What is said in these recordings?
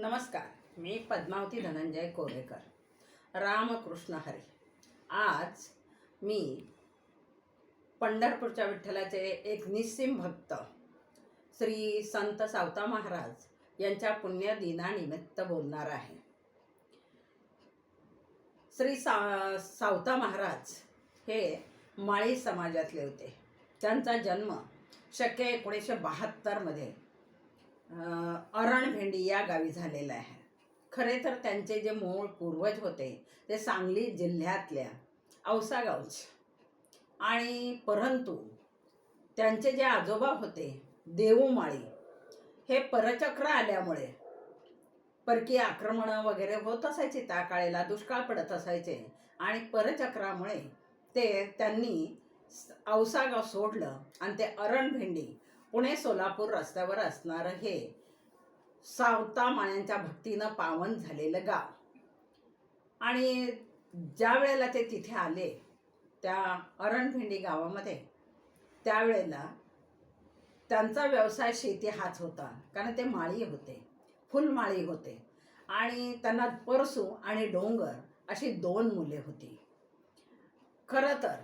नमस्कार मी पद्मावती धनंजय कोरेकर. रामकृष्ण हरी. आज मी पंढरपूरच्या विठ्ठलाचे एक निस्सिम भक्त श्री संत सावता महाराज यांच्या पुण्यदिनानिमित्त बोलणार आहे. श्री सा सावता महाराज हे माळी समाजातले होते. त्यांचा जन्म शक्य एकोणीसशे बहात्तरमध्ये अरणभेंडी या गावी झालेला आहे. खरे तर त्यांचे जे मूळ पूर्वज होते ते सांगली जिल्ह्यातल्या औसागावचे आणि परंतु त्यांचे जे आजोबा होते देऊमाळी हे परचक्र आल्यामुळे परकीय आक्रमणं वगैरे होत असायची त्या काळेला दुष्काळ पडत असायचे. आणि परचक्रामुळे ते त्यांनी औसागाव सोडलं आणि ते अरणभेंडी पुणे सोलापूर रस्त्यावर असणारं हे सावता माण्यांच्या भक्तीनं पावन झालेलं गाव. आणि ज्या वेळेला ते तिथे आले त्या अरणभिंडी गावामध्ये त्यावेळेला त्यांचा व्यवसाय शेती हाच होता. कारण ते माळी होते फुलमाळी होते. आणि त्यांना परसू आणि डोंगर अशी दोन मुले होती. खरं तर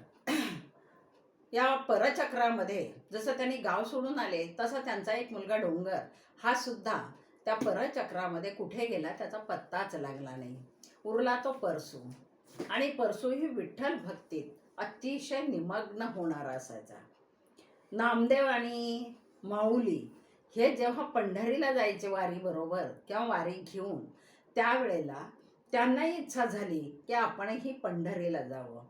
या परचक्रामध्ये जसं त्यांनी गाव सोडून आले तसा त्यांचा एक मुलगा डोंगर हा सुद्धा त्या परचक्रामध्ये कुठे गेला त्याचा पत्ताच लागला नाही. उरला तो परसू. आणि परसू ही विठ्ठल भक्तीत अतिशय निमग्न होणारा असायचा. नामदेव आणि माऊली हे जेव्हा पंढरीला जायचे वारीबरोबर किंवा वारी घेऊन त्यावेळेला त्यांनाही इच्छा झाली की आपणही पंढरीला जावं.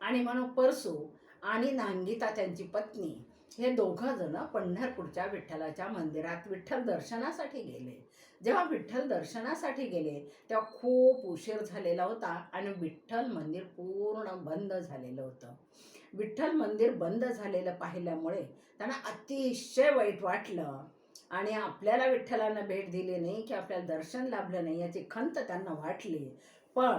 आणि म्हणून परसू आणि नांगिता त्यांची पत्नी हे दोघंजण पंढरपूरच्या विठ्ठलाच्या मंदिरात विठ्ठल दर्शनासाठी गेले. जेव्हा विठ्ठल दर्शनासाठी गेले तेव्हा खूप उशीर झालेला होता आणि विठ्ठल मंदिर पूर्ण बंद झालेलं होतं. विठ्ठल मंदिर बंद झालेलं पाहिल्यामुळे त्यांना अतिशय वाईट वाटलं आणि आपल्याला विठ्ठलांना भेट दिली नाही की आपल्याला दर्शन लाभलं नाही याची खंत त्यांना वाटली. पण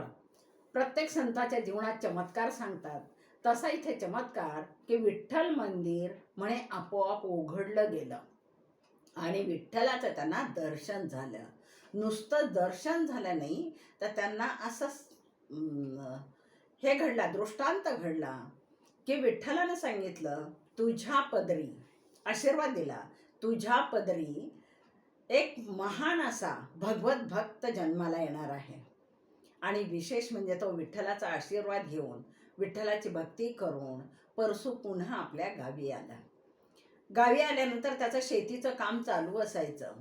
प्रत्येक संताच्या जीवनात चमत्कार सांगतात. तसा इथे चमत्कार की विठ्ठल मंदिर म्हणे आपोआप उघडलं गेलं. आणि विठ्ठलाचं त्यांना दर्शन झालं. नुसतं दर्शन झालं नाही तर त्यांना असं हे घडला दृष्टांत घडला की विठ्ठलानं सांगितलं तुझ्या पदरी आशीर्वाद दिला तुझ्या पदरी एक महान असा भगवत भक्त जन्माला येणार आहे. आणि विशेष म्हणजे तो विठ्ठलाचा आशीर्वाद घेऊन विठ्ठलाची भक्ती करून परसू पुन्हा आपल्या गावी आला. गावी आल्यानंतर त्याचं शेतीचं काम चालू असायचं.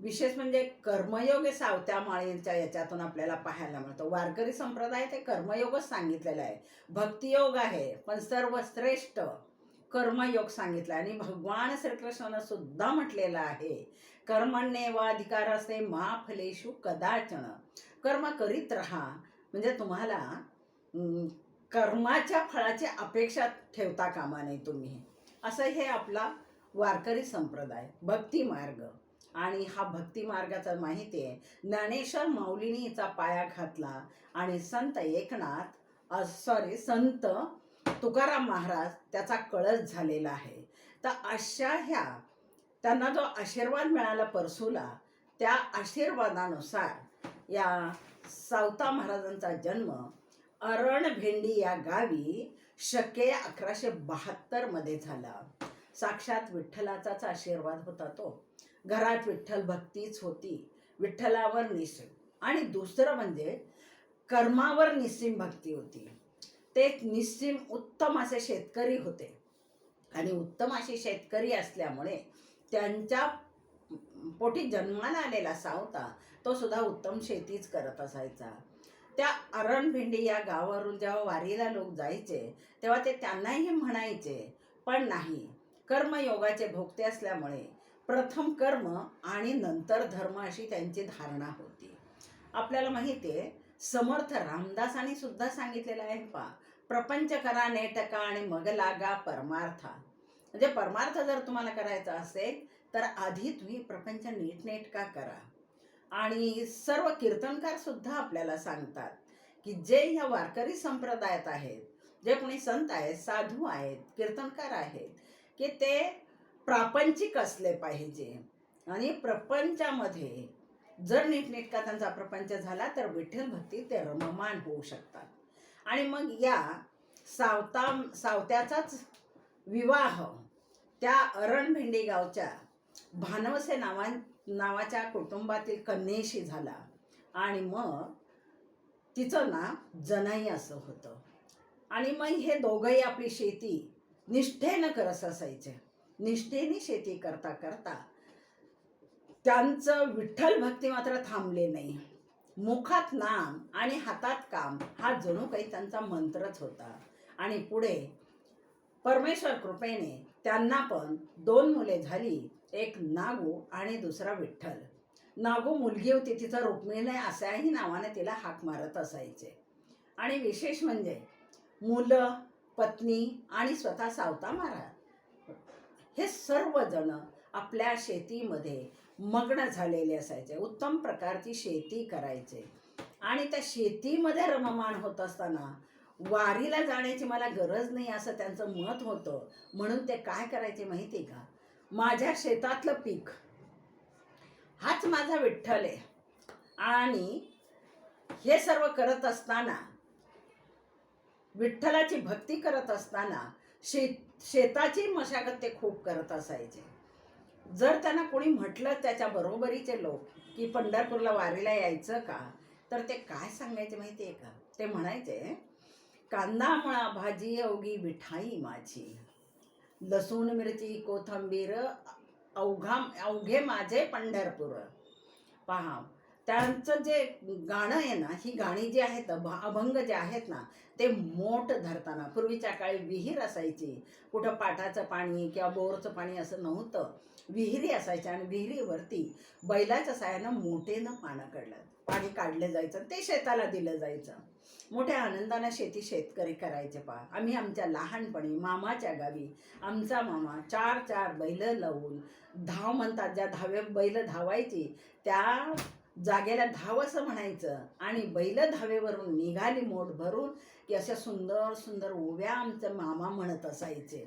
विशेष म्हणजे कर्मयोग हे सावत्या माळींच्या याच्यातून आपल्याला पाहायला मिळतो. वारकरी संप्रदाय ते कर्मयोगच सांगितलेला आहे. भक्तियोग आहे पण सर्वश्रेष्ठ कर्मयोग सांगितला आणि भगवान श्रीकृष्णानं सुद्धा म्हटलेलं आहे कर्मण्येवाधिकार असते मा फलेशु कदाचन. कर्म करीत राहा. म्हणजे तुम्हाला कर्माच्या फळाची अपेक्षा ठेवता कामा नये तुम्ही. असं हे आपला वारकरी संप्रदाय भक्ती मार्ग. आणि हा भक्ती मार्गाचा माहिती आहे ज्ञानेश्वर माऊलीने पाया घातला आणि संत एकनाथ सॉरी संत तुकाराम महाराज त्याचा कळस झालेला आहे. तर अशा ह्या त्यांना जो आशीर्वाद मिळाला परसूला त्या आशीर्वादानुसार या सावता महाराजांचा जन्म अरणभेंडी या गावी शके अकराशे बहात्तरमध्ये झाला. साक्षात विठ्ठलाचाच आशीर्वाद होता तो. घरात विठ्ठल भक्तीच होती. विठ्ठलावर निसीम आणि दुसरं म्हणजे कर्मावर निस्सिम भक्ती होती. ते एक उत्तम असे शेतकरी होते. आणि उत्तम असे शेतकरी असल्यामुळे त्यांच्या पोटी जन्माला आलेला सावता तो सुद्धा उत्तम शेतीच करत असायचा. त्या अरणभिंडी या गावावरून जेव्हा वारीला लोक जायचे तेव्हा ते त्यांनाही म्हणायचे पण नाही कर्मयोगाचे भोगते असल्यामुळे प्रथम कर्म आणि नंतर धर्म अशी त्यांची धारणा होती. आपल्याला माहिती आहे समर्थ रामदासांनी सुद्धा सांगितलेलं आहे पा प्रपंच करा नेटका आणि मग लागा परमार्था. म्हणजे परमार्थ जर तुम्हाला करायचा असेल तर आधी तुम्ही प्रपंच नीटनेटका करा. आणि सर्व कीर्तनकार सुद्धा आपल्याला सांगतात की जे ह्या वारकरी संप्रदायात आहेत जे कोणी संत आहेत साधू आहेत कीर्तनकार आहेत की ते प्रापंचिक असले पाहिजे. आणि प्रपंचामध्ये जर नीटनेटका त्यांचा प्रपंच झाला तर विठ्ठल भक्ती ते रममान होऊ शकतात. आणि मग या सावता सावत्याचाच विवाह त्या अरणभेंडी गावच्या भानवसे नावां नावाच्या कुटुंबातील कन्येशी झाला. आणि मग तिचं नाव जनाई असं होतं. आणि मग हे दोघंही आपली शेती निष्ठेनं करत असायचे. निष्ठेने शेती करता करता त्यांचं विठ्ठल भक्ती मात्र थांबले नाही. मुखात नाम आणि हातात काम हा जणू काही त्यांचा मंत्रच होता. आणि पुढे परमेश्वर कृपेने त्यांना पण दोन मुले झाली. एक नागू आणि दुसरा विठ्ठल. नागू मुलगी होती तिचा रुक्मिणी अशाही नावाने तिला हाक मारत असायचे. आणि विशेष म्हणजे मुलं पत्नी आणि स्वतः सावता महाराज. हे सर्वजण आपल्या शेतीमध्ये मग्न झालेले असायचे. उत्तम प्रकारची शेती करायचे. आणि त्या शेतीमध्ये रममाण होत असताना वारीला जाण्याची मला गरज नाही असं त्यांचं मत होतं. म्हणून ते काय करायचे माहिती आहे का? माझ्या शेतातलं पीक. हाच माझा विठ्ठल आहे. आणि हे सर्व करत असताना विठ्ठलाची भक्ती करत असताना शेत शेताची मशागत ते खूप करत असायचे. जर त्यांना कोणी म्हटलं त्याच्या बरोबरीचे लोक की पंढरपूरला वारीला यायचं का तर ते काय सांगायचे माहिती आहे का? ते म्हणायचे कांदा मुळा भाजी अवघी मिठाई माझी. लसूण मिरची कोथंबीर अवघा अवघे माझे पंढरपूर. पहा त्यांचं जे गाणं आहे ना ही गाणी जी आहेत अभ- अभंग जे आहेत ना ते मोठ धरताना पूर्वीच्या काळी विहीर असायची. कुठं पाटाचं पाणी किंवा बोरचं पाणी असं नव्हतं. विहिरी असायच्या आणि विहिरीवरती बैलाच्या साह्यानं मोठेनं पानं काढलं. पाणी काढलं जायचं ते शेताला दिलं जायचं. मोठ्या आनंदानं शेती शेतकरी करायचे पहा. आम्ही आमच्या लहानपणी मामाच्या गावी आमचा मामा चार चार बैल लावून धाव म्हणतात ज्या धावे बैल धावायची त्या जागेला धाव असं म्हणायचं आणि बैल धावेवरून निघाली मोठ भरून की अशा सुंदर सुंदर ओव्या आमचं मामा म्हणत असायचे.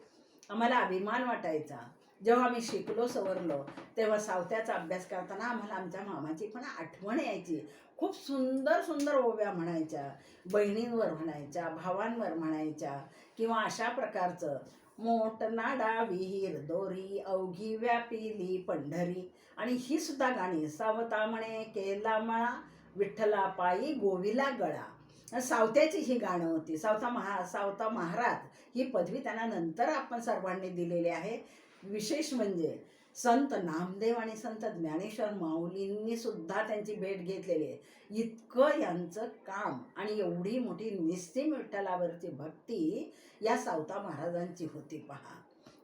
आम्हाला अभिमान वाटायचा. जेव्हा आम्ही शिकलो सवरलो तेव्हा सावत्याचा अभ्यास करताना आम्हाला आमच्या मामाची पण आठवण यायची. खूप सुंदर सुंदर ओव्या म्हणायच्या. बहिणींवर म्हणायच्या भावांवर म्हणायच्या किंवा अशा प्रकारचं. मोठ नाडा विहीर दोरी अवघी व्यापिली पंढरी. आणि ही सुद्धा गाणी सावता म्हणे केला मळा विठ्ठला पायी गोविला गळा. सावत्याची ही गाणं होती. सावता महा सावता महाराज ही पदवी त्यांना नंतर आपण सर्वांनी दिलेली आहे. विशेष म्हणजे संत नामदेव आणि संत ज्ञानेश्वर माऊलींनी सुद्धा त्यांची भेट घेतलेली आहे. इतकं यांचं काम आणि एवढी मोठी निस्तीम विठ्ठलावरची भक्ती या सावता महाराजांची होती पहा.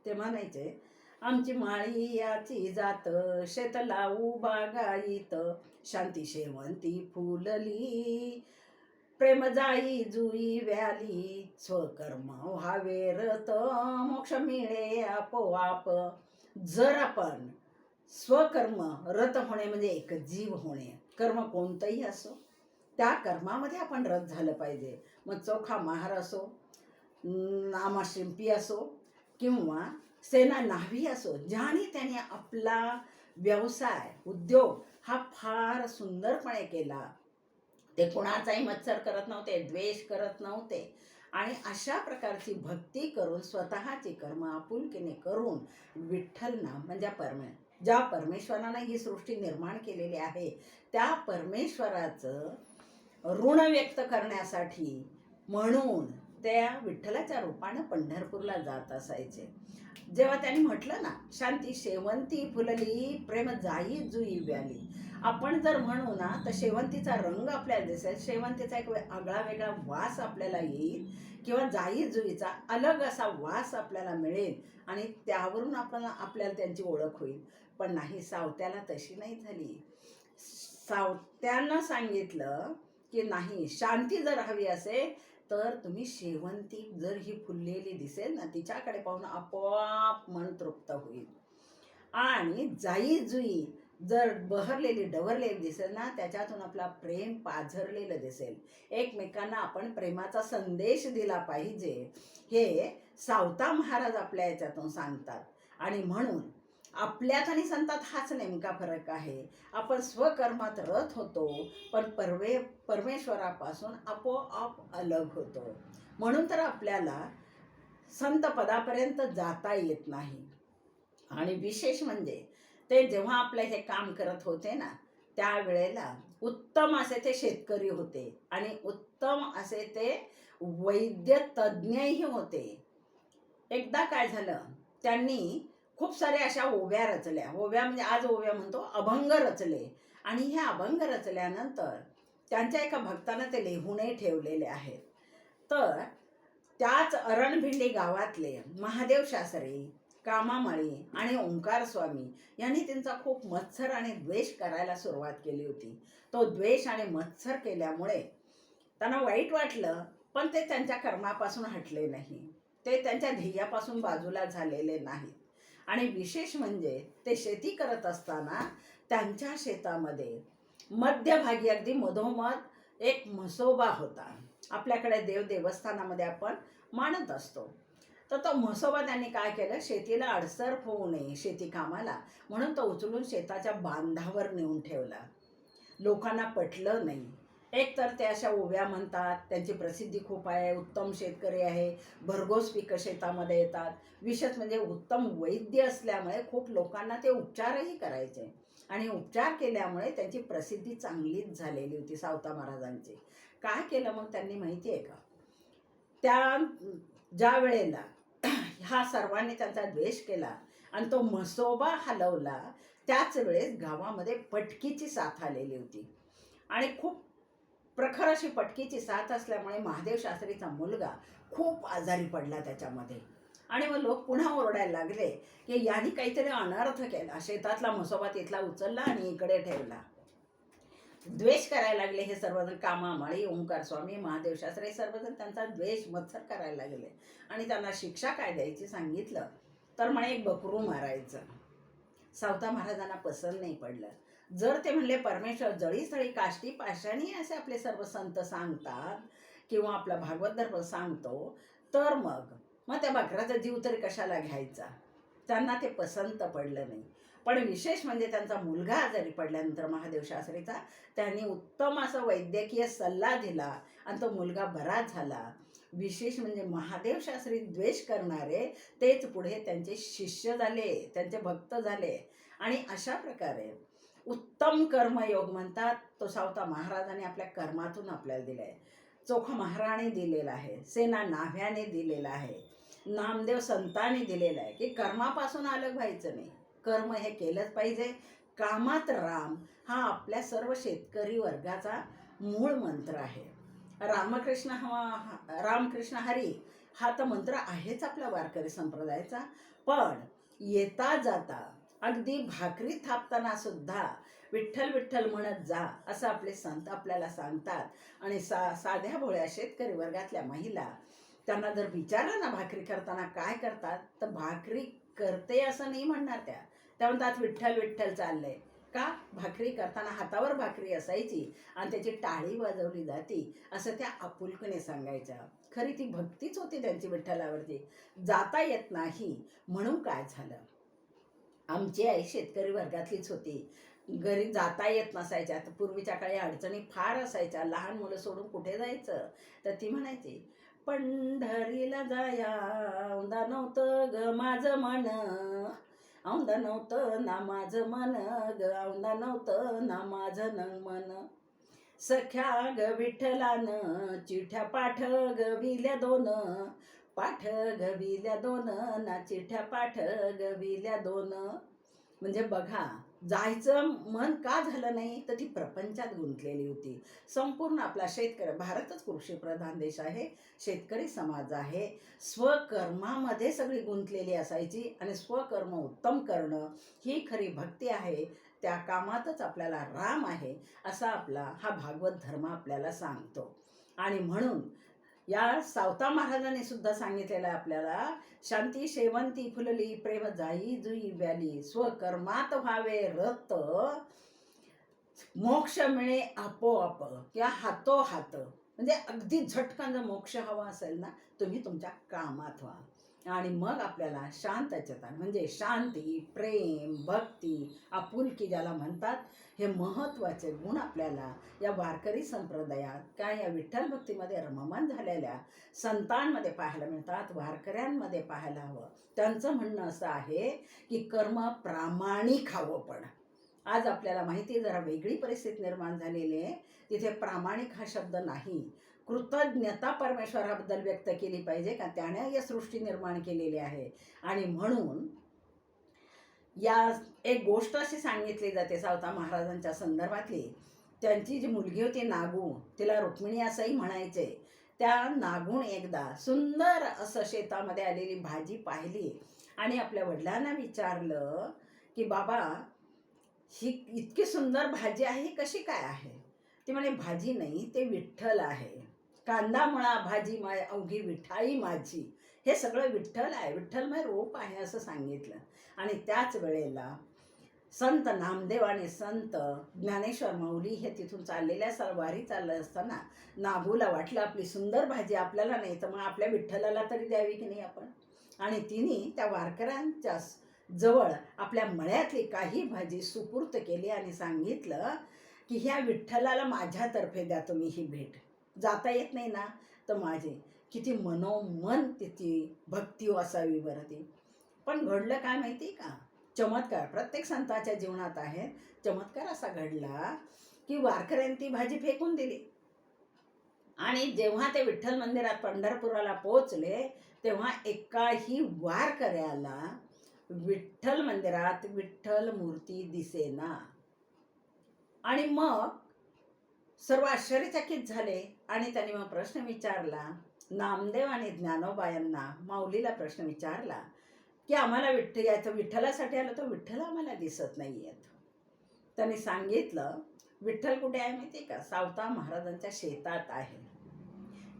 ते म्हणायचे आमची माळी याची जात शेत उभा बागायत शांती शेवंती फुलली प्रेम जाई जुई व्याली स्वकर्म व्हावे रत. मोक्ष मिळे आपोआप. जर आपण स्वकर्म रत होणे म्हणजे एक जीव होणे. कर्म कोणतंही असो त्या कर्मामध्ये आपण रत झालं पाहिजे. मग चोखा महार असो नामा शिंपी असो किंवा सेना न्हावी असो ज्याने त्याने आपला व्यवसाय उद्योग हा फार सुंदरपणे केला. ते कुणाचाही मत्सर करत नव्हते द्वेष करत नव्हते. आणि अशा प्रकारची भक्ती करून स्वतःची कर्म आपुलकीने करून विठ्ठल नाम म्हणजे परमे ज्या परमेश्वरानं ही सृष्टी निर्माण केलेली आहे त्या परमेश्वराचं ऋण व्यक्त करण्यासाठी म्हणून त्या विठ्ठलाच्या रूपानं पंढरपूरला जात असायचे. जेव्हा त्यांनी म्हटलं ना शांती शेवंती फुलली प्रेम जाई जुई व्याली. आपण जर म्हणू ना तर शेवंतीचा रंग आपल्याला दिसेल. शेवंतीचा एक आगळा वेगळा वास आपल्याला येईल किंवा जाई जुईचा अलग असा वास आपल्याला मिळेल आणि त्यावरून आपण आपल्याला त्यांची ओळख होईल. पण नाही सावत्याला तशी नाही झाली. सावत्यांना सांगितलं की नाही शांती जर हवी असेल तर तुम्ही शेवंती जर ही फुललेली दिसेल ना तिच्याकडे पाहून आपोआप मन तृप्त होईल. आणि जाई जुई जर बहरलेली डवरलेली दिसेल ना त्याच्यातून आपला प्रेम पाझरलेलं दिसेल. एकमेकांना आपण प्रेमाचा संदेश दिला पाहिजे. हे सावता महाराज आपल्या याच्यातून सांगतात. आणि म्हणून आपल्यात आणि संतात हाच नेमका फरक आहे. आपण स्वकर्मात रथ होतो पण परवे परमेश्वरापासून आपोआप अलग होतो. म्हणून तर आपल्याला संत पदापर्यंत जाता येत नाही. आणि विशेष म्हणजे ते जेव्हा आपलं हे काम करत होते ना त्यावेळेला उत्तम असे ते शेतकरी होते आणि उत्तम असे ते वैद्य तज्ज्ञही होते. एकदा काय झालं त्यांनी खूप साऱ्या अशा ओव्या रचल्या. ओव्या म्हणजे आज ओव्या म्हणतो अभंग रचले. आणि हे अभंग रचल्यानंतर त्यांच्या एका भक्तानं ते लिहूनही ठेवलेले आहेत. तर त्याच अरणभिंडी गावातले महादेव शास्त्री कामामळी आणि ओंकार स्वामी यांनी त्यांचा खूप मत्सर आणि द्वेष करायला सुरुवात केली होती. तो द्वेष आणि मत्सर केल्यामुळे त्यांना वाईट वाटलं पण ते त्यांच्या कर्मापासून हटले नाही. ते त्यांच्या ध्येयापासून बाजूला झालेले नाहीत. आणि विशेष म्हणजे ते शेती करत असताना त्यांच्या शेतामध्ये मध्यभागी अगदी मधोमध एक म्हसोबा होता. आपल्याकडे देव देवस्थानामध्ये आपण मानत असतो. तर तो म्हसोबा त्यांनी काय केलं? शेतीला अडसर होऊ नये शेती कामाला म्हणून तो उचलून शेताच्या बांधावर नेऊन ठेवला. लोकांना पटलं नाही. एकतर ते अशा उभ्या म्हणतात त्यांची प्रसिद्धी खूप आहे उत्तम शेतकरी आहे भरघोस पिकं शेतामध्ये येतात. विशेष म्हणजे उत्तम वैद्य असल्यामुळे खूप लोकांना ते उपचारही करायचे. आणि उपचार केल्यामुळे त्यांची प्रसिद्धी चांगलीच झालेली होती सावता महाराजांची. काय केलं मग त्यांनी माहिती आहे का? त्या ज्या वेळेला हा सर्वांनी त्यांचा द्वेष केला आणि तो म्हसोबा हलवला. त्याच वेळेस गावामध्ये पटकीची साथ आलेली होती. आणि खूप प्रखर अशी पटकीची साथ असल्यामुळे महादेव शास्त्रीचा मुलगा खूप आजारी पडला त्याच्यामध्ये. आणि मग लोक पुन्हा ओरडायला लागले की यांनी काहीतरी अनर्थ केला. शेतातला म्हसोबा तिथला उचलला आणि इकडे ठेवला. द्वेष करायला लागले हे सर्वजण. कामामाळी ओंकार स्वामी महादेव शास्त्र हे सर्वजण त्यांचा द्वेष मत्सर करायला लागले. आणि त्यांना शिक्षा काय द्यायची सांगितलं. तर म्हणे एक बकरू मारायचं. सावता महाराजांना पसंत नाही पडलं. जर ते म्हणले परमेश्वर जळीस्थळी काष्टी पाषाणी असे आपले सर्व संत सांगतात किंवा आपला भागवत धर्म सांगतो तर मग. मग त्या बकराचा जीव तरी कशाला घ्यायचा? त्यांना ते पसंत पडलं नाही. पण विशेष म्हणजे त्यांचा मुलगा आजारी पडल्यानंतर महादेव शास्त्रीचा त्यांनी उत्तम असा वैद्यकीय सल्ला दिला आणि तो मुलगा बरा झाला. विशेष म्हणजे महादेव शास्त्री द्वेष करणारे तेच पुढे त्यांचे शिष्य झाले त्यांचे भक्त झाले. आणि अशा प्रकारे उत्तम कर्मयोग म्हणतात तो सावता महाराजांनी आपल्या कर्मातून आपल्याला दिलाय. चोखा महाराणी दिलेला आहे सेना नाव्याने दिलेला आहे नामदेव संतांनी दिलेला आहे की कर्मापासून अलग व्हायचं नाही. कर्म हे केलंच पाहिजे. कामात राम हा आपल्या सर्व शेतकरी वर्गाचा मूळ मंत्र आहे. रामकृष्ण हा रामकृष्ण हरी हा तर मंत्र आहेच आपल्या वारकरी संप्रदायाचा. पण येता जाता अगदी भाकरी थापताना सुद्धा विठ्ठल विठ्ठल म्हणत जा असं आपले संत आपल्याला सांगतात. आणि सा साध्या भोळ्या शेतकरी वर्गातल्या महिला त्यांना जर विचारलं ना भाकरी करताना काय करतात तर भाकरी करते असं नाही म्हणणार त्या. त्या म्हणतात विठ्ठल विठ्ठल चाललंय. का? भाकरी करताना हातावर भाकरी असायची आणि त्याची टाळी वाजवली जाती. असं त्या आपुलकीने सांगायच्या. खरी ती भक्तीच होती त्यांची विठ्ठलावरती जाता येत नाही म्हणून काय झालं? आमची आई शेतकरी वर्गातलीच होती. घरी जाता येत नसायच्या. तर पूर्वीच्या काळी अडचणी फार असायच्या. लहान मुलं सोडून कुठे जायचं? तर ती म्हणायची पंढरीला जाया. औंदा नव्हतं ग माझं मन. औंदा नव्हतं ना माझं मन ग. औंदा नव्हतं ना माझं न मन. सख्या ग विठ्ठलानं चिठ्या पाठ गविल्या दोन. पाठ गविल्या दोन ना चिठ्या पाठ गविल्या दोन. म्हणजे बघा जायचं मन का झालं नाही तर ती प्रपंचात गुंतलेली होती. संपूर्ण आपला शेतकरी भारतच कृषीप्रधान देश आहे शेतकरी समाज आहे. स्वकर्मामध्ये सगळी गुंतलेली असायची आणि स्वकर्म उत्तम करणं ही खरी भक्ती आहे. त्या कामातच आपल्याला राम आहे असा आपला हा भागवत धर्म आपल्याला सांगतो. आणि म्हणून या सावता महाराजांनी सुद्धा सांगितलेलं आहे आपल्याला शांती शेवंती फुलली प्रेम जाई जुई व्याली स्वकर्मात व्हावे रत मोक्ष मिळे आपोआप किंवा हातो हात म्हणजे अगदी झटकन जर मोक्ष हवा असेल ना तुम्ही तुमच्या कामात व्हा. आणि मग आपल्याला शांत चेतन म्हणजे शांती प्रेम भक्ती आपुलकी ज्याला म्हणतात हे महत्त्वाचे गुण आपल्याला या वारकरी संप्रदायात काय या विठ्ठल भक्तीमध्ये रममान झालेल्या संतांमध्ये पाहायला मिळतात वारकऱ्यांमध्ये पाहायला हवं. त्यांचं म्हणणं असं आहे की कर्म प्रामाणिक हवं पण. आज आपल्याला माहिती आहे जरा वेगळी परिस्थिती निर्माण झालेली आहे. तिथे प्रामाणिक हा शब्द नाही. कृतज्ञता परमेश्वराबद्दल व्यक्त केली पाहिजे का त्याने या सृष्टी निर्माण केलेली आहे. आणि म्हणून या एक गोष्ट अशी सांगितली जाते सावता महाराजांच्या संदर्भातली. त्यांची जी मुलगी होती नागू तिला रुक्मिणी असंही म्हणायचे. त्या नागून एकदा सुंदर असं शेतामध्ये आलेली भाजी पाहिली आणि आपल्या वडिलांना विचारलं की बाबा ही इतकी सुंदर भाजी आहे ही कशी काय आहे? ती म्हणे भाजी नाही ते विठ्ठल आहे. कांदा मुळा भाजी माय अवघी विठाई माझी. हे सगळं विठ्ठल आहे विठ्ठलमय रोप आहे असं सांगितलं. आणि त्याच वेळेला संत नामदेव आणि संत ज्ञानेश्वर माऊली हे तिथून चाललेल्या सलवारी चाललं असताना नागूला वाटलं आपली सुंदर भाजी आपल्याला नाही तर मग आपल्या विठ्ठलाला तरी द्यावी की नाही आपण? आणि तिने त्या वारकऱ्यांच्या जवळ आपल्या मळ्यातली काही भाजी सुपूर्त केली आणि सांगितलं की ह्या विठ्ठलाला माझ्यातर्फे द्या तुम्ही ही भेट. जाता येत नाही ना? तर माझे किती मनोमन तिची भक्ती असावी बरं ती. पण घडलं काय माहिती का? चमत्कार. प्रत्येक संताच्या जीवनात आहे. चमत्कार असा घडला की वारकऱ्यांनी ती भाजी फेकून दिली. आणि जेव्हा ते विठ्ठल मंदिरात पंढरपुराला पोहोचले तेव्हा एकाही वारकऱ्याला विठ्ठल मंदिरात विठ्ठल मूर्ती दिसेना. आणि मग सर्व आश्चर्यचकित झाले आणि त्यांनी मग प्रश्न विचारला. नामदेव आणि ज्ञानोबा यांना माऊलीला प्रश्न विचारला. की आम्हाला विठ्ठल याचं विठ्ठलासाठी आलं तर विठ्ठल आम्हाला दिसत नाही आहेत त्यांनी सांगितलं विठ्ठल कुठे आहे माहिती का? सावता महाराजांच्या शेतात आहे.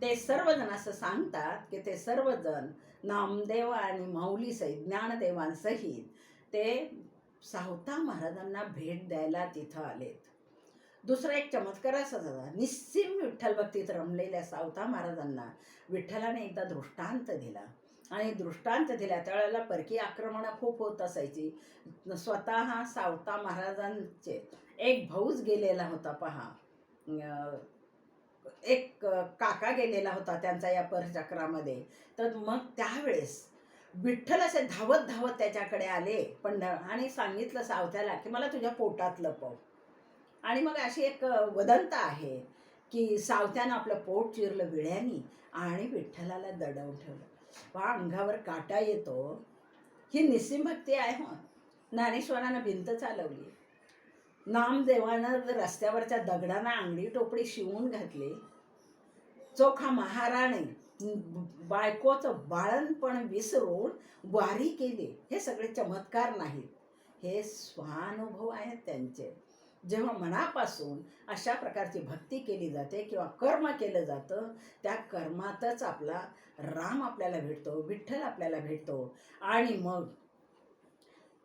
ते सर्वजण असं सांगतात की ते सर्वजण नामदेव आणि माऊलीसहित ज्ञानदेवांसहित ते सावता महाराजांना भेट द्यायला तिथं आलेत. दुसरा एक चमत्कार असा झाला. निस्सीम विठ्ठल भक्तीत रमलेल्या सावता महाराजांना विठ्ठलाने एकदा दृष्टांत दिला. आणि दृष्टांत दिला त्यावेळेला परकी आक्रमणं खूप होत असायची. स्वतः सावता महाराजांचे एक भाऊच गेलेला होता पहा. एक काका गेलेला होता त्यांचा या परचक्रामध्ये. तर मग त्यावेळेस विठ्ठल असे धावत धावत त्याच्याकडे आले. पण आणि सांगितलं सावत्याला की मला तुझ्या पोटात लपव आणि मग अशी एक वदंत आहे की सावत्यानं आपलं पोट चिरलं विळ्यानी आणि विठ्ठलाला दडवून ठेवलं. पहा अंगावर काटा येतो. ही निस्सिमभक्ती आहे हो. ज्ञानेश्वरानं भिंत चालवली. नामदेवानं रस्त्यावरच्या दगडांना अंगडी टोपडी शिवून घातली. चोखा महाराणे बायकोचं बाळणपण विसरून वारी केली. हे सगळे चमत्कार नाहीत. हे स्वानुभव आहेत त्यांचे. जेव्हा मनापासून अशा प्रकारची भक्ती केली जाते किंवा कर्म केलं जातं त्या कर्मातच आपला राम आपल्याला भेटतो विठ्ठल आपल्याला भेटतो. आणि मग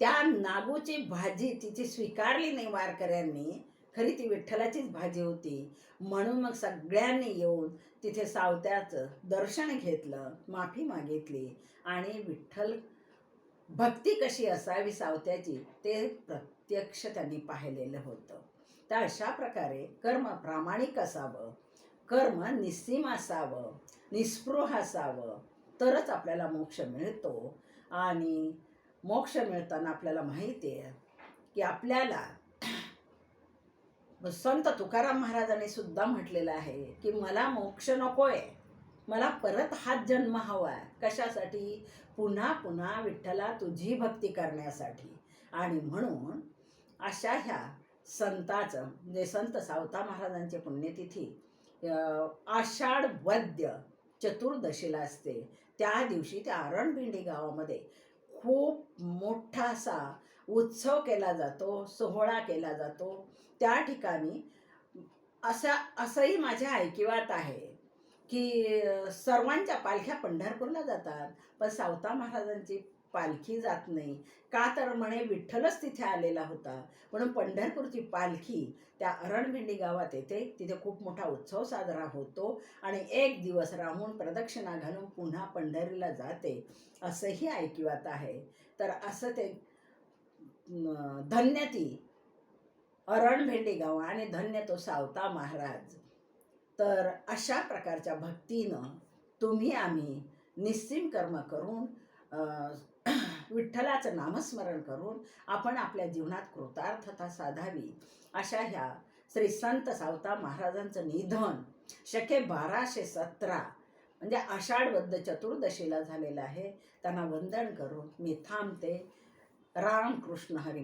त्या नागूची भाजी तिची स्वीकारली नाही वारकऱ्यांनी खरी ती विठ्ठलाचीच भाजी होती. म्हणून मग सगळ्यांनी येऊन तिथे सावत्याचं दर्शन घेतलं माफी मागितली. आणि विठ्ठल भक्ती कशी असावी सावत्याची ते प्रत्यक्ष त्यांनी पाहिलेलं होतं. तर अशा प्रकारे कर्म प्रामाणिक असावं कर्म निस्सीम असावं निस्पृह असावं तरच आपल्याला मोक्ष मिळतो. आणि मोक्ष मिळताना आपल्याला माहिती आहे की आपल्याला संत तुकाराम महाराजांनी सुद्धा म्हटलेलं आहे की मला मोक्ष नकोय. मला परत हाच जन्म हवा आहे. कशासाठी? पुन्हा पुन्हा विठ्ठला तुझी भक्ती करण्यासाठी. आणि म्हणून अशा ह्या संताचं म्हणजे संत सावता महाराजांची पुण्यतिथी आषाढ वद्य चतुर्दशीला असते. त्या दिवशी त्या आरणभिंडी गावामध्ये खूप मोठा असा उत्सव केला जातो सोहळा केला जातो. त्या ठिकाणी असा असंही माझ्या ऐकिवात आहे की सर्वांच्या पालख्या पंढरपूरला जातात पण सावता महाराजांची पालखी जात नाही. का तर म्हणे विठ्ठलच तिथे आलेला होता. म्हणून पंढरपूरची पालखी त्या अरणभेंडी गावात येते. तिथे खूप मोठा उत्सव साजरा होतो आणि एक दिवस राहून प्रदक्षिणा घालून पुन्हा पंढरीला जाते. असंही ऐकिवात आहे. तर असं ते धन्य ती अरणभेंडी गाव आणि धन्य तो सावता महाराज. तर अशा प्रकारच्या भक्तीनं तुम्ही आम्ही निस्सीम कर्म करून विठ्ठलाचं नामस्मरण करून आपण आपल्या जीवनात कृतार्थता साधावी. अशा ह्या श्री संत सावता महाराजांचं निधन शके बाराशे सतरा म्हणजे आषाढबद्ध चतुर्दशीला झालेलं आहे. त्यांना वंदन करून मी थांबते. रामकृष्ण हरी